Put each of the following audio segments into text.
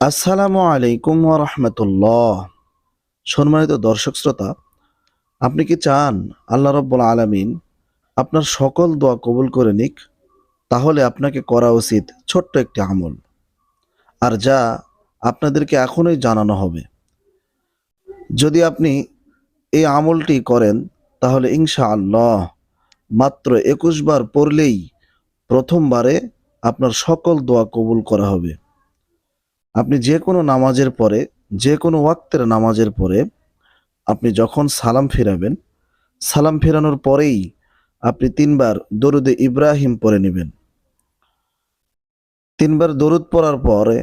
আসসালামু আলাইকুম রহমতুল্লাহ। সম্মানিত দর্শক শ্রোতা, আপনি কি চান আল্লাহ রব্বুল আলামিন আপনার সকল দোয়া কবুল করে নিক? তাহলে আপনাকে করা উচিত ছোট্ট একটি আমল। আর যা আপনাদেরকে এখনই জানানো হবে। যদি আপনি এই আমলটি করেন, তাহলে ইনশা আল্লাহ মাত্র একুশ বার পড়লেই প্রথমবারে আপনার সকল দোয়া কবুল করা হবে। আপনি যে কোনো নামাজের পরে, যে কোনো ওয়াক্তের নামাজের পরে আপনি যখন সালাম ফেরাবেন, সালাম ফেরানোর পরেই আপনি তিনবার দরুদে ইব্রাহিম পরে নেবেন। তিনবার দরুদ পড়ার পরে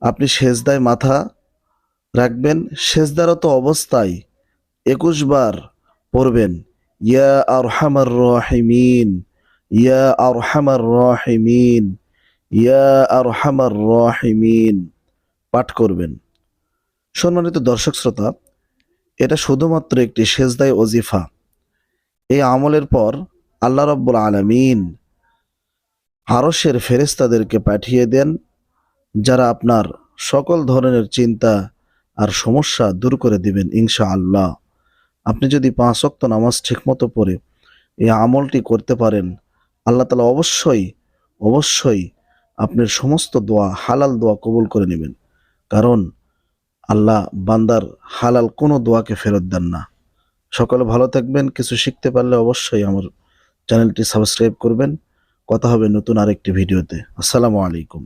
আপনি সেজদায় মাথা রাখবেন। সেজদারত অবস্থায় একুশ বার পড়বেন, ইয়া আরহামার রহিমিন, ইয়া আরহামার রহিমিন। ইয়া আরহামার রহিমিন। পাঠ করবেন। সম্মানিত দর্শক শ্রোতা, এটা শুধুমাত্র একটি সেজদায় ওজিফা। এই আমলের পর আল্লাহ রব্বুল আলমিন আরশের ফেরেস্তাদেরকে পাঠিয়ে দেন, যারা আপনার সকল ধরনের চিন্তা আর সমস্যা দূর করে দিবেন ইনশা আল্লাহ আপনি যদি পাঁচ অক্ত নামাজ ঠিকমতো পড়ে এই আমলটি করতে পারেন, আল্লাহ তালা অবশ্যই অবশ্যই আপনার সমস্ত দোয়া, হালাল দোয়া কবুল করে নেবেন। কারণ আল্লাহ বান্দার হালাল কোনো দোয়াকে ফেরত দেন না। সকলে ভালো থাকবেন, কিছু শিখতে পারলে অবশ্যই আমার চ্যানেলটি সাবস্ক্রাইব করবেন। কথা হবে নতুন আরেকটি ভিডিওতে। আসসালামু আলাইকুম।